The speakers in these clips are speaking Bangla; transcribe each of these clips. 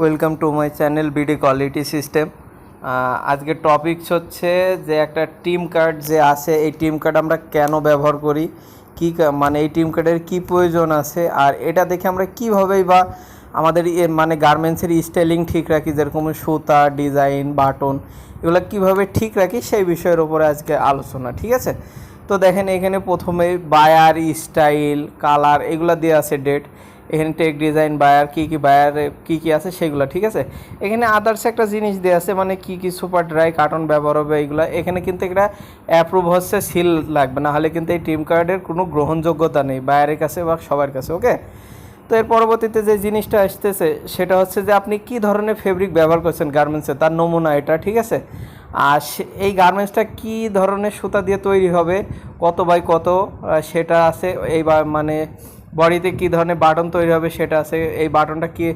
Welcome to my channel BD quality system. আজকে টপিকস হচ্ছে যে একটা টিম কার্ড যে আছে, এই টিম কার্ড আমরা কেন ব্যবহার করি, কী মানে এই টিম কার্ডের কী প্রয়োজন আছে, আর এটা দেখে আমরা কীভাবেই বা আমাদের মানে গার্মেন্টসের স্টাইলিং ঠিক রাখি, যেরকম সুতা, ডিজাইন, বাটন, এগুলো কীভাবে ঠিক রাখি সেই বিষয়ের উপরে আজকে আলোচনা, ঠিক আছে? তো দেখেন এখানে প্রথমে বায়ার স্টাইল কালার এগুলো দেওয়া আছে ডেট এখানে টেক ডিজাইন বায়ার কী কী বায়ার কী কী আছে সেগুলো, ঠিক আছে? এখানে আদার্স একটা জিনিস দেওয়া আছে মানে কী কী সুপার ড্রাই কার্টন ব্যবহার হবে এইগুলো এখানে কিন্তু একটা অ্যাপ্রুভ হচ্ছে সিল লাগবে। না হলে কিন্তু এই টিম কার্ডের কোনো গ্রহণযোগ্যতা নেই বায়ারের কাছে বা সবার কাছে ওকে তো এর পরবর্তীতে যে জিনিসটা আসতেছে, সেটা হচ্ছে যে আপনি কি ধরনের ফেব্রিক ব্যবহার করছেন গার্মেন্টসে তার নমুনা এটা, ঠিক আছে? আর এই গার্মেন্টসটা কি ধরনের সুতা দিয়ে তৈরি হবে? কত বাই কত? সেটা আছে। এই মানে বডিতে কি ধরনের বাটন তৈরি হবে সেটা আছে। এই বাটনটা কি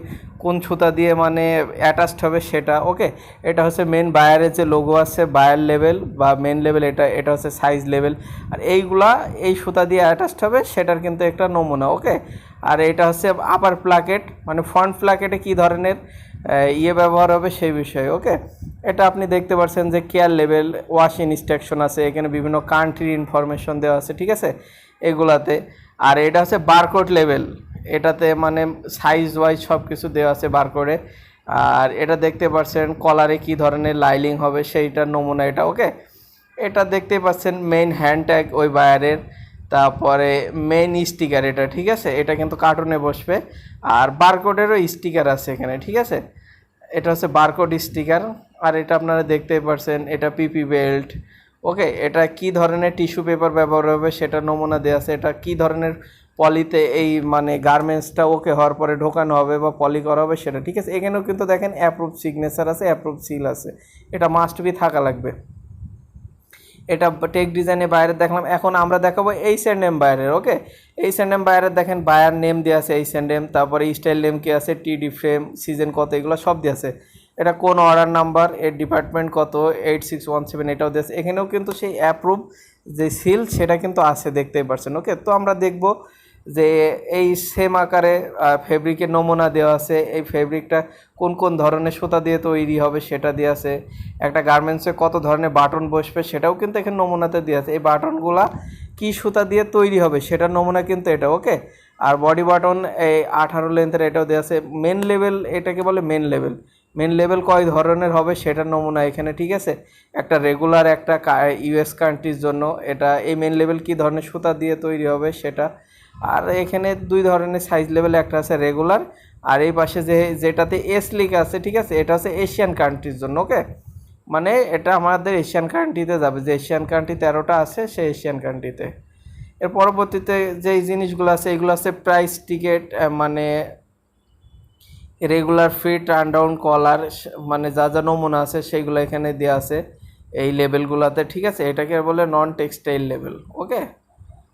কোন সুতা দিয়ে মানে অ্যাটাচড হবে সেটা ওকে এটা হচ্ছে মেন বায়ারের যে লোগো আছে বায়ার লেভেল বা মেন লেভেল এটা এটা হচ্ছে সাইজ লেভেল আর এইগুলা, এই সুতা দিয়ে অ্যাটাচড হবে সেটার কিন্তু একটা নমুনা ওকে আর এটা হচ্ছে আপার প্লাকেট মানে ফ্রন্ট প্লাকেটে কি ধরনের? ইয়ে ব্যবহার হবে সেই বিষয়ে ওকে এটা আপনি দেখতে পাচ্ছেন যে কেয়ার লেভেল ওয়াশ ইনস্ট্রাকশন আছে, এখানে বিভিন্ন কান্ট্রির ইনফরমেশন দেওয়া আছে, ঠিক আছে? এগুলাতে। আর এটা হচ্ছে বারকোড লেভেল এটাতে মানে সাইজ ওয়াইজ সব কিছু দেওয়া আছে বারকোডে আর এটা দেখতে পাচ্ছেন কলারে কি ধরনের লাইলিং হবে, সেইটার নমুনা এটা ওকে এটা দেখতে পাচ্ছেন মেইন হ্যান্ড ট্যাগ ওই বায়ারের তারপরে মেইন স্টিকার এটা, ঠিক আছে? এটা কিন্তু কার্টুনে বসবে। আর বারকোডেরও স্টিকার আছে এখানে, ঠিক আছে? এটা হচ্ছে বারকোড স্টিকার আর এটা আপনারা দেখতেই পারছেন, এটা পিপি বেল্ট ওকে এটা কি ধরনের টিস্যু পেপার ব্যবহার হবে সেটা নমুনা দেওয়া আছে। এটা কি ধরনের পলিতে এই মানে গার্মেন্টসটা ওকে হওয়ার পরে ঢোকানো হবে বা পলি করা হবে সেটা, ঠিক আছে? এখানেও কিন্তু দেখেন অ্যাপ্রুভ সিগনেচার আছে অ্যাপ্রুভ সিল আছে। এটা মাস্ট বি থাকা লাগবে। এটা টেক ডিজাইনে বাইরে দেখলাম। এখন আমরা দেখাবো এই স্যান্ডেম বাইরের ওকে এই স্যান্ডেম বাইরের দেখেন বায়ার নেম দেওয়া আছে এই স্যান্ডেম তারপরে স্টাইল নেম কী আছে টি ডি ফ্রেম সিজন কত, এগুলো সব দেওয়া আছে। এটা কোন অর্ডার নাম্বার এর ডিপার্টমেন্ট কত এইট সিক্স ওয়ান সেভেন এটাও দিয়েছে এখানেও কিন্তু সেই অ্যাপ্রুভ যে সিল সেটা কিন্তু আছে, দেখতেই পারছেন ওকে তো আমরা দেখব যে এই সেম আকারে ফেব্রিকের নমুনা দেওয়া আছে, এই ফেব্রিকটা কোন কোন ধরনের সুতা দিয়ে তৈরি হবে সেটা দিয়ে আছে। একটা গার্মেন্টসে কত ধরনের বাটন বসবে সেটাও কিন্তু এখানে নমুনাতে দেওয়া আছে। এই বাটনগুলা কি সুতা দিয়ে তৈরি হবে সেটার নমুনা কিন্তু এটা, ওকে? আর বডি বাটন এই আঠারো লেন্থের এটাও দেওয়া আছে। মেন লেভেল এটাকে বলে মেন লেভেল মেন লেভেল কয় ধরনের হবে সেটার নমুনা এখানে, ঠিক আছে? একটা রেগুলার একটা ইউএস কান্ট্রির জন্য। এটা, এই মেন লেভেল কি ধরনের সুতা দিয়ে তৈরি হবে সেটা আর এখানে দুই ধরনের সাইজ লেভেল একটা আছে রেগুলার আর এই পাশে যে, যেটাতে এস লিখ আছে, ঠিক আছে? এটা হচ্ছে এশিয়ান কান্ট্রির জন্য ওকে মানে এটা আমাদের এশিয়ান কান্ট্রিতে যাবে। যে এশিয়ান কান্ট্রি তেরোটা আছে সেই এশিয়ান কান্ট্রিতে এর পরবর্তীতে যে জিনিসগুলো আছে, এগুলো আছে প্রাইস টিকিট মানে regular fit turn down collar মানে যা যা নমুনা আছে সেইগুলো এখানে দেওয়া আছে এই লেভেলগুলোতে ঠিক আছে? এটাকে বলে নন টেক্সটাইল লেভেল ওকে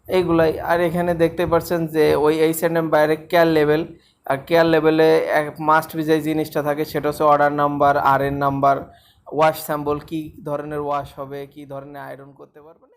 এইগুলাই আর এখানে দেখতে পাচ্ছেন যে ওই এইচ এন্ড এম বাইরে কেয়ার লেভেল আর কেয়ার লেভেলে এক মাস্ট বি যে জিনিসটা থাকে সেটা হচ্ছে অর্ডার নাম্বার আর এন নাম্বার ওয়াশ স্যাম্পল কী ধরনের ওয়াশ হবে, কী ধরনের আয়রন করতে পারবেন